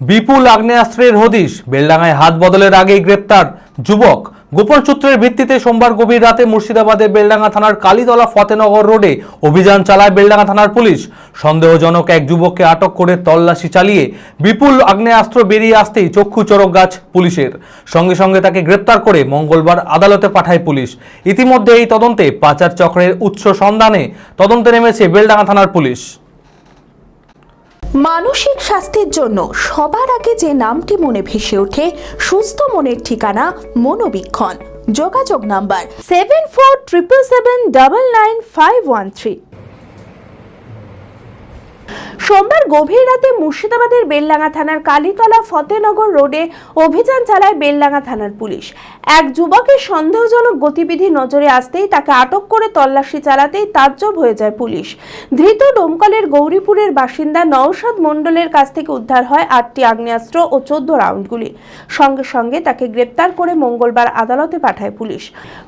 বিপুল আগ্নেয়াস্ত্রের হদিশ। বেলডাঙ্গায় হাত বদলের আগেই গ্রেপ্তার যুবক। গোপন সূত্রের ভিত্তিতে সোমবার গভীর রাতে মুর্শিদাবাদের বেলডাঙ্গা থানার কালীতলা ফতেনগর রোডে অভিযান চালায় বেলডাঙ্গা থানার পুলিশ। সন্দেহজনক এক যুবককে আটক করে তল্লাশি চালিয়ে বিপুল আগ্নেয়াস্ত্র বেরিয়ে আসতেই চক্ষু চরক গাছ পুলিশের। সঙ্গে সঙ্গে তাকে গ্রেপ্তার করে মঙ্গলবার আদালতে পাঠায় পুলিশ। ইতিমধ্যে এই তদন্তে পাচার চক্রের উৎস সন্ধানে তদন্তে নেমেছে বেলডাঙ্গা থানার পুলিশ। মানসিক স্বাস্থ্যের জন্য সবার আগে যে নামটি মনে ভেসে ওঠে, সুস্থ মনের ঠিকানা মনোবীক্ষণ। যোগাযোগ number seven four triple seven double nine five one three সোমবার গভীর রাতে মুর্শিদাবাদের বেললাঙ্গা থানার কালীতলা ফতেনগর রোডে অভিযান চালায় বেললাঙ্গা থানার পুলিশ। এক যুবকের সন্দেহজনক গতিবিধি নজরে আসতেই তাকে আটক করে তল্লাশি চালাতেই তাজ্জব হয়ে যায় পুলিশ। ধৃত ডোমকলের গৌরীপুরের বাসিন্দা নওশাদ মণ্ডলের কাছ থেকে উদ্ধার হয় আটটি আগ্নেয়াস্ত্র ও চোদ্দ রাউন্ড গুলি সঙ্গে সঙ্গে তাকে গ্রেপ্তার করে মঙ্গলবার আদালতে পাঠায় পুলিশ।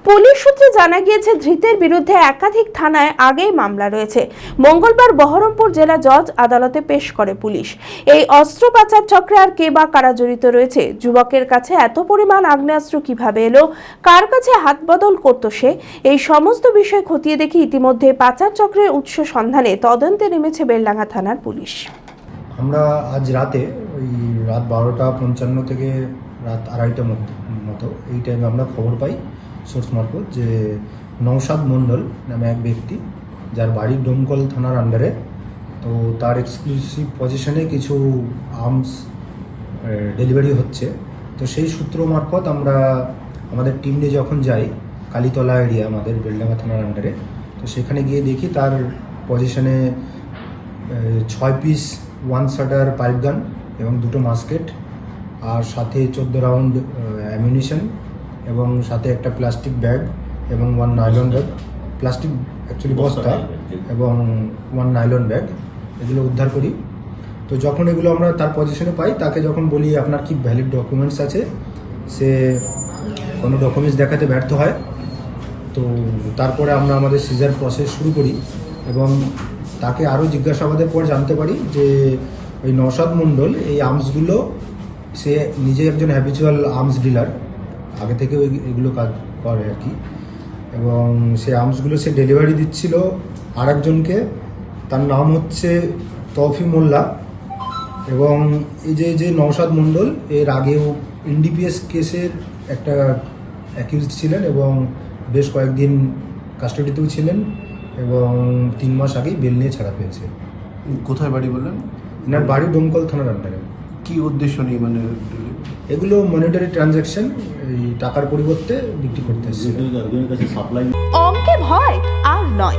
পুলিশ সূত্রে জানা গিয়েছে, ধৃতের বিরুদ্ধে একাধিক থানায় আগেই মামলা রয়েছে। মঙ্গলবার বহরমপুর জেলা জজ আদালতে পেশ করে পুলিশ। এই অস্ত্র পাচার চক্রে আর কে বা কারা জড়িত রয়েছে? যুবকের কাছে এত পরিমাণ আগ্নেয়াস্ত্র কীভাবে এলো, কার কাছে হাত বদল করতো সে, এই সমস্ত বিষয় খতিয়ে দেখে ইতিমধ্যে পাচার চক্রের উৎস সন্ধানে তদন্তে নেমেছে বেলডাঙ্গা থানার পুলিশ। আমরা আজ রাতে ওই রাত বারোটা পঞ্চান্ন থেকে রাত আড়াইটা মতো, এই টাইমে আমরা খবর পাই সোর্স মারফত যে নৌসাদ মণ্ডল নামে এক ব্যক্তি, যার বাড়ি ডোমকল থানার আন্ডারে তো তার এক্সক্লুসিভ পজিশনে কিছু আর্মস ডেলিভারি হচ্ছে। তো সেই সূত্র মারফত আমরা আমাদের টিম নিয়ে যখন যাই কালীতলা এরিয়া আমাদের বেলডাঙ্গা থানার আন্ডারে তো সেখানে গিয়ে দেখি তার পজিশনে ছয় পিস ওয়ান শাটার পাইপ গান এবং দুটো মাস্কেট আর সাথে চোদ্দ রাউন্ড অ্যামিউনিশন এবং সাথে একটা প্লাস্টিক ব্যাগ এবং one nylon bag plastic actually বস্তা এবং ওয়ান নাইলন ব্যাগ এগুলো উদ্ধার করি। তো যখন এগুলো আমরা তার পজিশনে পাই, তাকে যখন বলি আপনার কি ভ্যালিড ডকুমেন্টস আছে, সে কোনো ডকুমেন্টস দেখাতে ব্যর্থ হয়। তো তারপরে আমরা আমাদের সিজার প্রসেস শুরু করি এবং তাকে আরও জিজ্ঞাসাবাদের পর জানতে পারি যে ওই নসাদ মণ্ডল, এই আর্মসগুলো সে নিজে একজন হ্যাবিচুয়াল আর্মস ডিলার আগে থেকে ওই এগুলো কাজ করে আর কি। এবং সে আর্মসগুলো সে ডেলিভারি দিচ্ছিল আর একজনকে তার নাম হচ্ছে তৌফি মোল্লা। এবং এই যে যে নওশাদ মণ্ডল এর আগেও এনডিপিএস কেসের একটা অ্যাকিউজ ছিলেন এবং বেশ কয়েকদিন কাস্টাডিতেও ছিলেন এবং তিন মাস আগেই বেল নিয়ে ছাড়া পেয়েছে। কোথায় বাড়ি বললেন? এনার বাড়ি ডোমকল থানার আন্ডারে। কি উদ্দেশ্য নিয়ে মানে এগুলো মনিটারি ট্রানজ্যাকশন এই টাকার পরিবর্তে বিক্রি করতে এসেছে। অঙ্কে ভয় আর নয়।